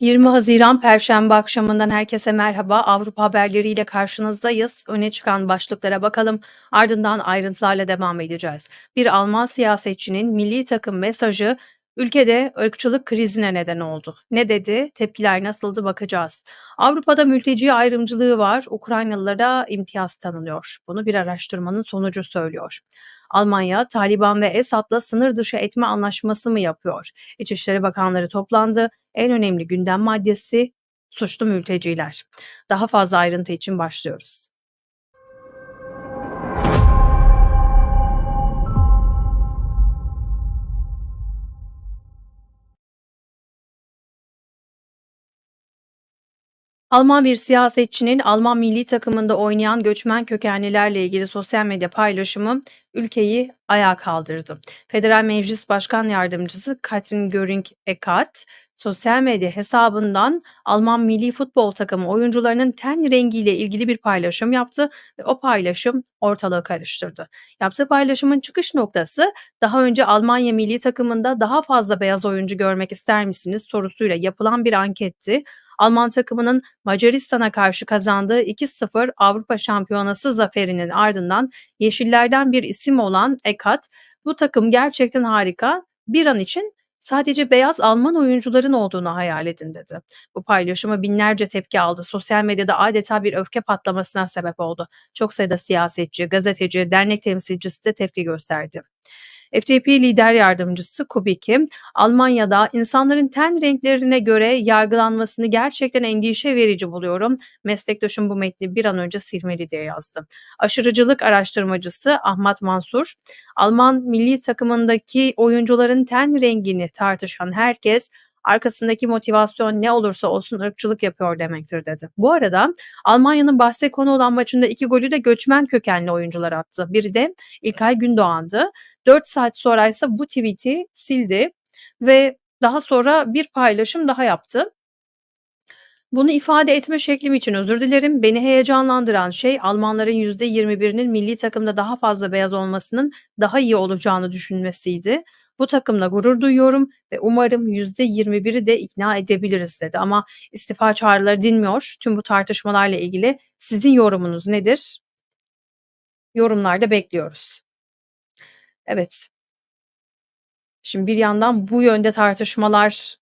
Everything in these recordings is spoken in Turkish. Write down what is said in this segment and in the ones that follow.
...20 Haziran Perşembe akşamından herkese merhaba. Avrupa haberleriyle karşınızdayız. Öne çıkan başlıklara bakalım. Ardından ayrıntılarla devam edeceğiz. Bir Alman siyasetçinin milli takım mesajı ülkede ırkçılık krizine neden oldu. Ne dedi? Tepkiler nasıldı bakacağız. Avrupa'da mülteci ayrımcılığı var. Ukraynalılara imtiyaz tanınıyor. Bunu bir araştırmanın sonucu söylüyor. Almanya, Taliban ve Esad'la sınır dışı etme anlaşması mı yapıyor? İçişleri Bakanları toplandı. En önemli gündem maddesi suçlu mülteciler. Daha fazla ayrıntı için başlıyoruz. Alman bir siyasetçinin Alman milli takımında oynayan göçmen kökenlilerle ilgili sosyal medya paylaşımı ülkeyi ayağa kaldırdı. Federal Meclis Başkan Yardımcısı Katrin Göring-Eckardt sosyal medya hesabından Alman milli futbol takımı oyuncularının ten rengiyle ilgili bir paylaşım yaptı ve o paylaşım ortalığı karıştırdı. Yaptığı paylaşımın çıkış noktası daha önce Almanya milli takımında daha fazla beyaz oyuncu görmek ister misiniz sorusuyla yapılan bir anketti. Alman takımının Macaristan'a karşı kazandığı 2-0 Avrupa Şampiyonası zaferinin ardından Yeşillerden bir isim olan Ekat, bu takım gerçekten harika, bir an için sadece beyaz Alman oyuncuların olduğunu hayal edin dedi. Bu paylaşımı binlerce tepki aldı. Sosyal medyada adeta bir öfke patlamasına sebep oldu. Çok sayıda siyasetçi, gazeteci, dernek temsilcisi de tepki gösterdi. FDP lider yardımcısı Kubicki, Almanya'da insanların ten renklerine göre yargılanmasını gerçekten endişe verici buluyorum. Meslektaşım bu metni bir an önce silmeli diye yazdı. Aşırıcılık araştırmacısı Ahmet Mansur, Alman milli takımındaki oyuncuların ten rengini tartışan herkes arkasındaki motivasyon ne olursa olsun ırkçılık yapıyor demektir dedi. Bu arada Almanya'nın bahse konu olan maçında iki golü de göçmen kökenli oyuncular attı. Biri de İlkay Gündoğan'dı. 4 saat sonra ise bu tweet'i sildi ve daha sonra bir paylaşım daha yaptı. Bunu ifade etme şeklim için özür dilerim. Beni heyecanlandıran şey Almanların %21'inin milli takımda daha fazla beyaz olmasının daha iyi olacağını düşünmesiydi. Bu takımla gurur duyuyorum ve umarım %21'i de ikna edebiliriz dedi. Ama istifa çağrıları dinmiyor. Tüm bu tartışmalarla ilgili sizin yorumunuz nedir? Yorumlarda bekliyoruz. Evet. Şimdi bir yandan bu yönde tartışmalar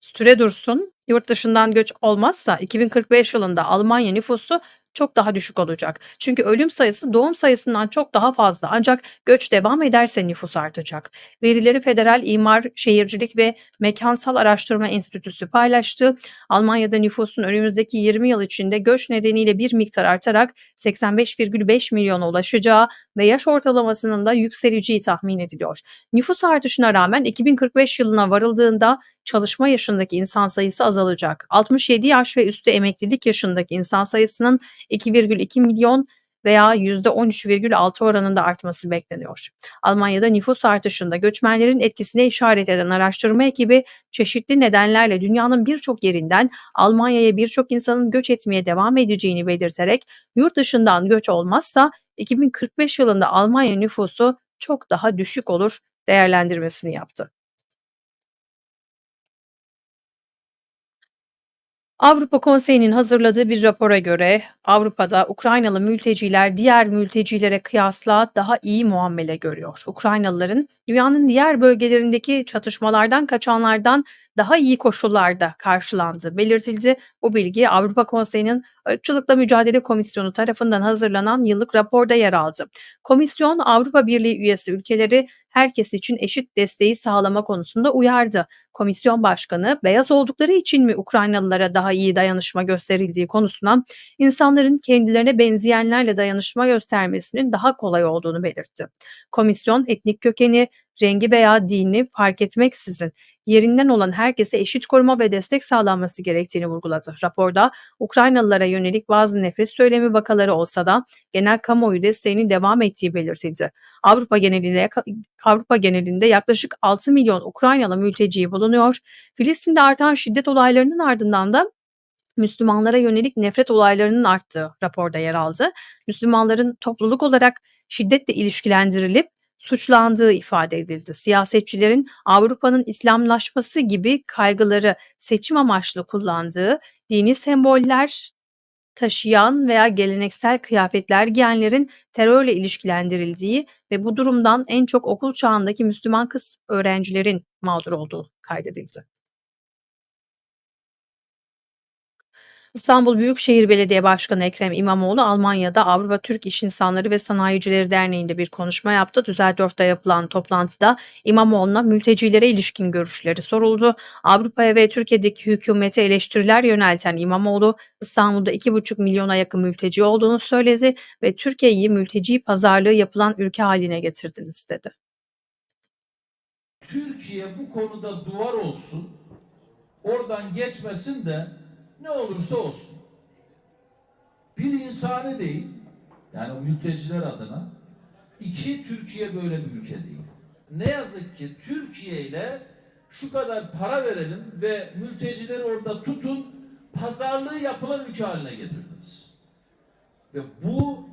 süre dursun. Yurt dışından göç olmazsa 2045 yılında Almanya nüfusu çok daha düşük olacak. Çünkü ölüm sayısı doğum sayısından çok daha fazla. Ancak göç devam ederse nüfus artacak. Verileri Federal İmar, Şehircilik ve Mekansal Araştırma Enstitüsü paylaştı. Almanya'da nüfusun önümüzdeki 20 yıl içinde göç nedeniyle bir miktar artarak 85,5 milyona ulaşacağı ve yaş ortalamasının da yükseleceği tahmin ediliyor. Nüfus artışına rağmen 2045 yılına varıldığında çalışma yaşındaki insan sayısı azalacak. 67 yaş ve üstü emeklilik yaşındaki insan sayısının 2,2 milyon veya %13,6 oranında artması bekleniyor. Almanya'da nüfus artışında göçmenlerin etkisine işaret eden araştırma ekibi çeşitli nedenlerle dünyanın birçok yerinden Almanya'ya birçok insanın göç etmeye devam edeceğini belirterek yurt dışından göç olmazsa 2045 yılında Almanya nüfusu çok daha düşük olur değerlendirmesini yaptı. Avrupa Konseyi'nin hazırladığı bir rapora göre Avrupa'da Ukraynalı mülteciler diğer mültecilere kıyasla daha iyi muamele görüyor. Ukraynalıların dünyanın diğer bölgelerindeki çatışmalardan kaçanlardan daha iyi koşullarda karşılandığı belirtildi. Bu bilgi Avrupa Konseyi'nin Irkçılıkla Mücadele Komisyonu tarafından hazırlanan yıllık raporda yer aldı. Komisyon Avrupa Birliği üyesi ülkeleri herkes için eşit desteği sağlama konusunda uyardı. Komisyon Başkanı beyaz oldukları için mi Ukraynalılara daha iyi dayanışma gösterildiği konusuna insanların kendilerine benzeyenlerle dayanışma göstermesinin daha kolay olduğunu belirtti. Komisyon etnik kökeni, rengi veya dini fark etmeksizin yerinden olan herkese eşit koruma ve destek sağlanması gerektiğini vurguladı. Raporda Ukraynalılara yönelik bazı nefret söylemi vakaları olsa da genel kamuoyu desteğinin devam ettiği belirtildi. Avrupa genelinde Avrupa genelinde yaklaşık 6 milyon Ukraynalı mülteci bulunuyor. Filistin'de artan şiddet olaylarının ardından da Müslümanlara yönelik nefret olaylarının arttığı raporda yer aldı. Müslümanların topluluk olarak şiddetle ilişkilendirilip suçlandığı ifade edildi. Siyasetçilerin Avrupa'nın İslamlaşması gibi kaygıları seçim amaçlı kullandığı dini semboller taşıyan veya geleneksel kıyafetler giyenlerin terörle ilişkilendirildiği ve bu durumdan en çok okul çağındaki Müslüman kız öğrencilerin mağdur olduğu kaydedildi. İstanbul Büyükşehir Belediye Başkanı Ekrem İmamoğlu Almanya'da Avrupa Türk İş İnsanları ve Sanayicileri Derneği'nde bir konuşma yaptı. Düsseldorf'ta yapılan toplantıda İmamoğlu'na mültecilere ilişkin görüşleri soruldu. Avrupa'ya ve Türkiye'deki hükümete eleştiriler yönelten İmamoğlu İstanbul'da 2,5 milyona yakın mülteci olduğunu söyledi ve Türkiye'yi mülteci pazarlığı yapılan ülke haline getirdiniz dedi. Türkiye bu konuda duvar olsun, oradan geçmesin de ne olursa olsun. Bir insani değil, yani mülteciler adına, iki Türkiye böyle bir ülke değil. Ne yazık ki Türkiye ile şu kadar para verelim ve mültecileri orada tutun, pazarlığı yapılan ülke haline getirdiniz. Ve bu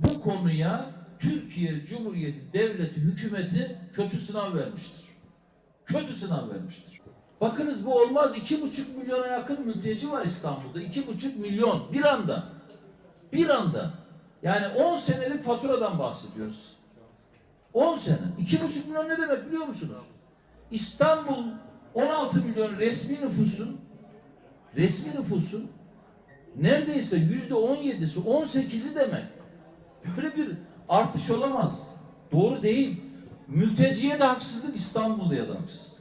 bu konuya Türkiye Cumhuriyeti Devleti hükümeti kötü sınav vermiştir. Kötü sınav vermiştir. Bakınız bu olmaz. iki buçuk milyona yakın mülteci var İstanbul'da. iki buçuk milyon bir anda. Bir anda. Yani 10 senelik faturadan bahsediyoruz. 10 sene. iki buçuk milyon ne demek biliyor musunuz? İstanbul 16 milyon resmi nüfusun resmi nüfusun neredeyse yüzde 17'si 18'i demek. Böyle bir artış olamaz. Doğru değil. Mülteciye de haksızlık, İstanbul'da da haksızlık.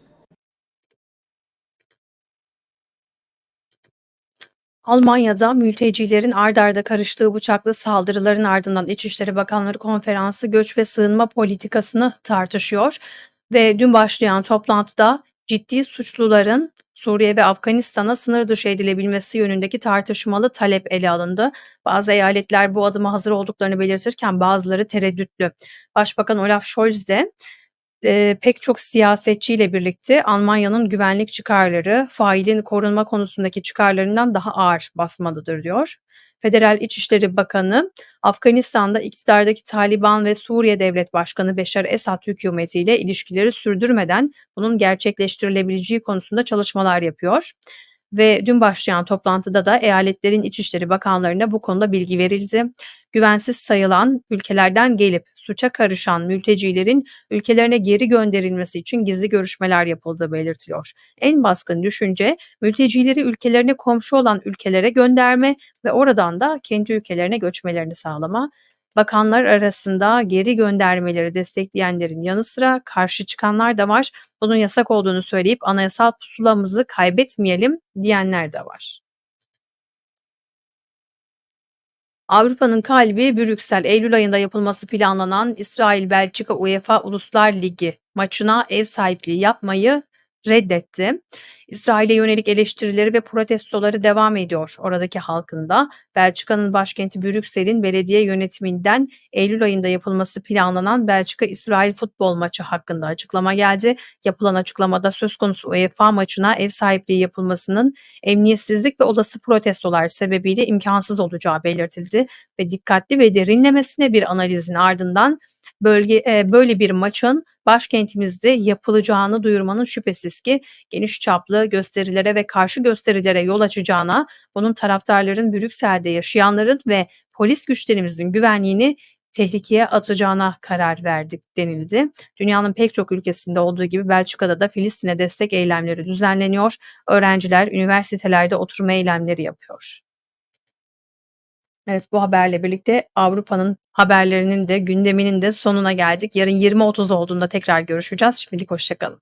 Almanya'da mültecilerin ard arda karıştığı bıçaklı saldırıların ardından İçişleri Bakanları Konferansı göç ve sığınma politikasını tartışıyor ve dün başlayan toplantıda ciddi suçluların Suriye ve Afganistan'a sınır dışı edilebilmesi yönündeki tartışmalı talep ele alındı. Bazı eyaletler bu adıma hazır olduklarını belirtirken bazıları tereddütlü. Başbakan Olaf Scholz de e, pek çok siyasetçiyle birlikte Almanya'nın güvenlik çıkarları failin korunma konusundaki çıkarlarından daha ağır basmalıdır diyor. Federal İçişleri Bakanı Afganistan'da iktidardaki Taliban ve Suriye Devlet Başkanı Beşar Esad hükümetiyle ilişkileri sürdürmeden bunun gerçekleştirilebileceği konusunda çalışmalar yapıyor. Ve dün başlayan toplantıda da eyaletlerin İçişleri Bakanlarına bu konuda bilgi verildi. Güvensiz sayılan ülkelerden gelip suça karışan mültecilerin ülkelerine geri gönderilmesi için gizli görüşmeler yapıldığı belirtiliyor. En baskın düşünce mültecileri ülkelerine komşu olan ülkelere gönderme ve oradan da kendi ülkelerine göçmelerini sağlama. Bakanlar arasında geri göndermeleri destekleyenlerin yanı sıra karşı çıkanlar da var. Bunun yasak olduğunu söyleyip anayasal pusulamızı kaybetmeyelim diyenler de var. Avrupa'nın kalbi Brüksel Eylül ayında yapılması planlanan İsrail-Belçika UEFA Uluslar Ligi maçına ev sahipliği yapmayı reddetti. İsrail'e yönelik eleştirileri ve protestoları devam ediyor oradaki halkın da. Belçika'nın başkenti Brüksel'in belediye yönetiminden Eylül ayında yapılması planlanan Belçika-İsrail futbol maçı hakkında açıklama geldi. Yapılan açıklamada söz konusu UEFA maçına ev sahipliği yapılmasının emniyetsizlik ve olası protestolar sebebiyle imkansız olacağı belirtildi ve dikkatli ve derinlemesine bir analizin ardından bölge e, böyle bir maçın başkentimizde yapılacağını duyurmanın şüphesiz ki geniş çaplı gösterilere ve karşı gösterilere yol açacağına, bunun taraftarların Brüksel'de yaşayanların ve polis güçlerimizin güvenliğini tehlikeye atacağına karar verdik denildi. Dünyanın pek çok ülkesinde olduğu gibi Belçika'da da Filistin'e destek eylemleri düzenleniyor. Öğrenciler üniversitelerde oturma eylemleri yapıyor. Evet bu haberle birlikte Avrupa'nın haberlerinin de gündeminin de sonuna geldik. Yarın 20.30 olduğunda tekrar görüşeceğiz. Şimdilik hoşçakalın.